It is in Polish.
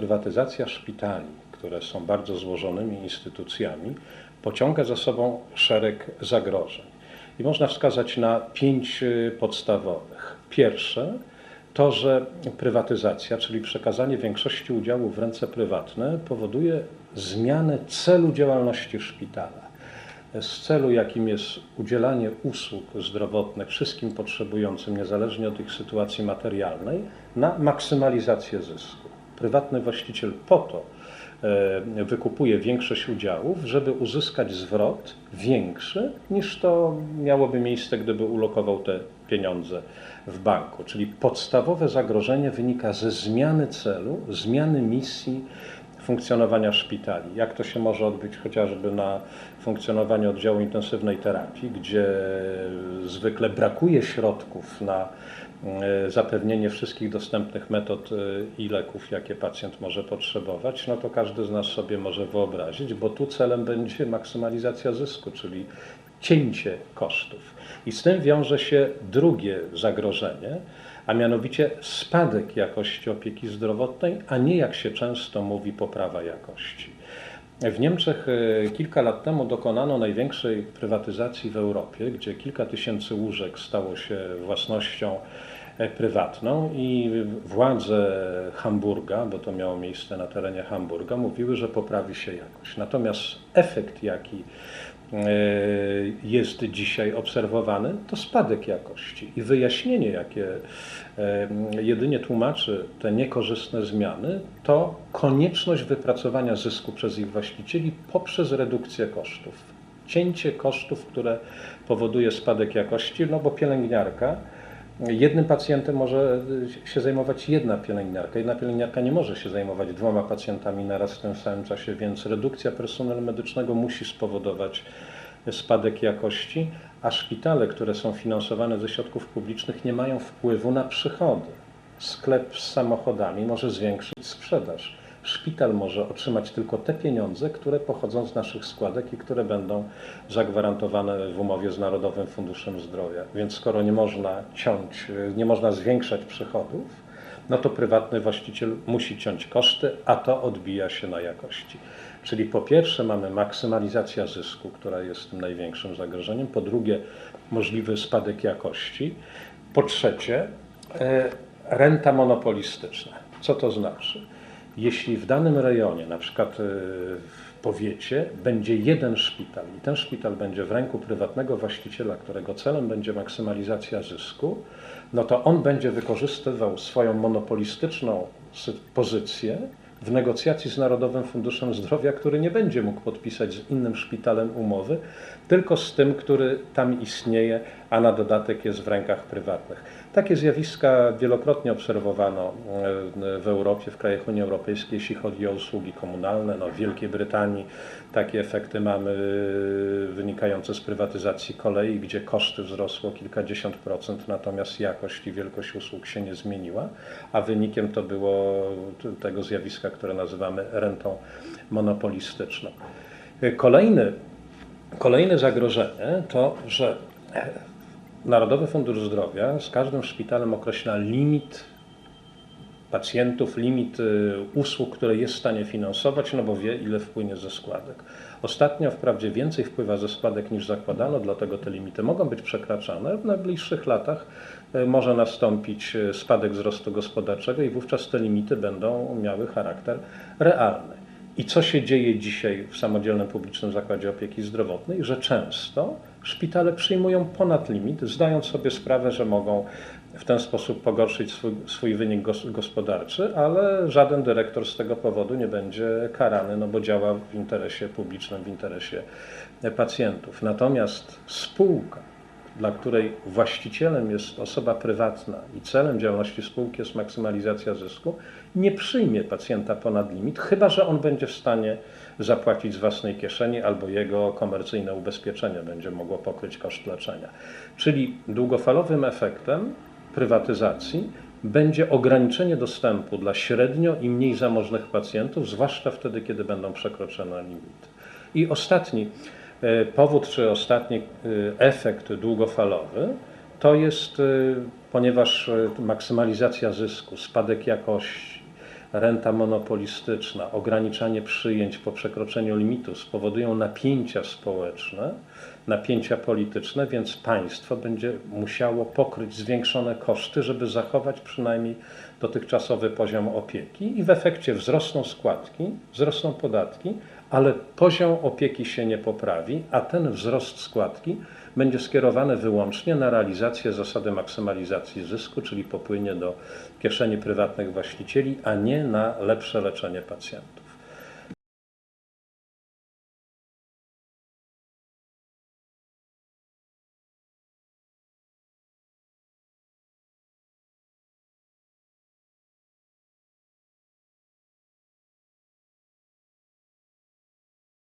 prywatyzacja szpitali, które są bardzo złożonymi instytucjami, pociąga za sobą szereg zagrożeń. I można wskazać na pięć y, podstawowych. Pierwsze to, że prywatyzacja, czyli przekazanie większości udziałów w ręce prywatne, powoduje zmianę celu działalności szpitala. Z celu, jakim jest udzielanie usług zdrowotnych wszystkim potrzebującym, niezależnie od ich sytuacji materialnej, na maksymalizację zysku. Prywatny właściciel po to e, wykupuje większość udziałów, żeby uzyskać zwrot większy niż to miałoby miejsce, gdyby ulokował te pieniądze w banku. Czyli podstawowe zagrożenie wynika ze zmiany celu, zmiany misji funkcjonowania szpitali. Jak to się może odbyć chociażby na funkcjonowanie oddziału intensywnej terapii, gdzie zwykle brakuje środków na e, zapewnienie wszystkich dostępnych metod e, i leków, jakie pacjent może potrzebować, no to każdy z nas sobie może wyobrazić, bo tu celem będzie maksymalizacja zysku, czyli cięcie kosztów. I z tym wiąże się drugie zagrożenie, a mianowicie spadek jakości opieki zdrowotnej, a nie jak się często mówi poprawa jakości. W Niemczech e, kilka lat temu dokonano największej prywatyzacji w Europie, gdzie kilka tysięcy łóżek stało się własnością prywatną i władze Hamburga, bo to miało miejsce na terenie Hamburga, mówiły, że poprawi się jakość. Natomiast efekt, jaki E, jest dzisiaj obserwowany, to spadek jakości. I wyjaśnienie, jakie e, jedynie tłumaczy te niekorzystne zmiany, to konieczność wypracowania zysku przez ich właścicieli poprzez redukcję kosztów. Cięcie kosztów, które powoduje spadek jakości, no bo pielęgniarka Jednym pacjentem może się zajmować jedna pielęgniarka. Jedna pielęgniarka nie może się zajmować dwoma pacjentami naraz w tym samym czasie, więc redukcja personelu medycznego musi spowodować spadek jakości, a szpitale, które są finansowane ze środków publicznych, nie mają wpływu na przychody. Sklep z samochodami może zwiększyć sprzedaż szpital może otrzymać tylko te pieniądze, które pochodzą z naszych składek i które będą zagwarantowane w umowie z Narodowym Funduszem Zdrowia. Więc skoro nie można ciąć, nie można zwiększać przychodów, no to prywatny właściciel musi ciąć koszty, a to odbija się na jakości. Czyli po pierwsze mamy maksymalizację zysku, która jest tym największym zagrożeniem, po drugie możliwy spadek jakości, po trzecie e, renta monopolistyczna. Co to znaczy? Jeśli w danym rejonie, na przykład e, w powiecie, będzie jeden szpital i ten szpital będzie w ręku prywatnego właściciela, którego celem będzie maksymalizacja zysku, no to on będzie wykorzystywał swoją monopolistyczną pozycję w negocjacji z Narodowym Funduszem Zdrowia, który nie będzie mógł podpisać z innym szpitalem umowy, tylko z tym, który tam istnieje, a na dodatek jest w rękach prywatnych. Takie zjawiska wielokrotnie obserwowano e, w Europie, w krajach Unii Europejskiej, jeśli chodzi o usługi komunalne. No, w Wielkiej Brytanii takie efekty mamy e, wynikające z prywatyzacji kolei, gdzie koszty wzrosły o kilkadziesiąt procent, natomiast jakość i wielkość usług się nie zmieniła, a wynikiem to było tego zjawiska, które nazywamy rentą monopolistyczną. Kolejny, kolejne zagrożenie to, że Narodowy Fundusz Zdrowia z każdym szpitalem określa limit pacjentów, limit y, usług, które jest w stanie finansować, no bo wie, ile wpłynie ze składek. Ostatnio wprawdzie więcej wpływa ze składek niż zakładano, dlatego te limity mogą być przekraczane. W najbliższych latach y, może nastąpić y, spadek wzrostu gospodarczego i wówczas te limity będą miały charakter realny. I co się dzieje dzisiaj w samodzielnym publicznym zakładzie opieki zdrowotnej? Że często szpitale przyjmują ponad limit, zdając sobie sprawę, że mogą w ten sposób pogorszyć swój, swój wynik gospodarczy, ale żaden dyrektor z tego powodu nie będzie karany, no bo działa w interesie publicznym, w interesie pacjentów. Natomiast spółka, dla której właścicielem jest osoba prywatna i celem działalności spółki jest maksymalizacja zysku, nie przyjmie pacjenta ponad limit, chyba że on będzie w stanie zapłacić z własnej kieszeni albo jego komercyjne ubezpieczenie będzie mogło pokryć koszt leczenia. Czyli długofalowym efektem prywatyzacji będzie ograniczenie dostępu dla średnio i mniej zamożnych pacjentów, zwłaszcza wtedy, kiedy będą przekroczone limity. I ostatni powód, czy ostatni e, efekt długofalowy, to jest, e, ponieważ maksymalizacja zysku, spadek jakości, renta monopolistyczna, ograniczanie przyjęć po przekroczeniu limitu spowodują napięcia społeczne, napięcia polityczne, więc państwo będzie musiało pokryć zwiększone koszty, żeby zachować przynajmniej dotychczasowy poziom opieki i w efekcie wzrosną składki, wzrosną podatki, ale poziom opieki się nie poprawi, a ten wzrost składki będzie skierowany wyłącznie na realizację zasady maksymalizacji zysku, czyli popłynie do kieszeni prywatnych właścicieli, a nie na lepsze leczenie pacjentów.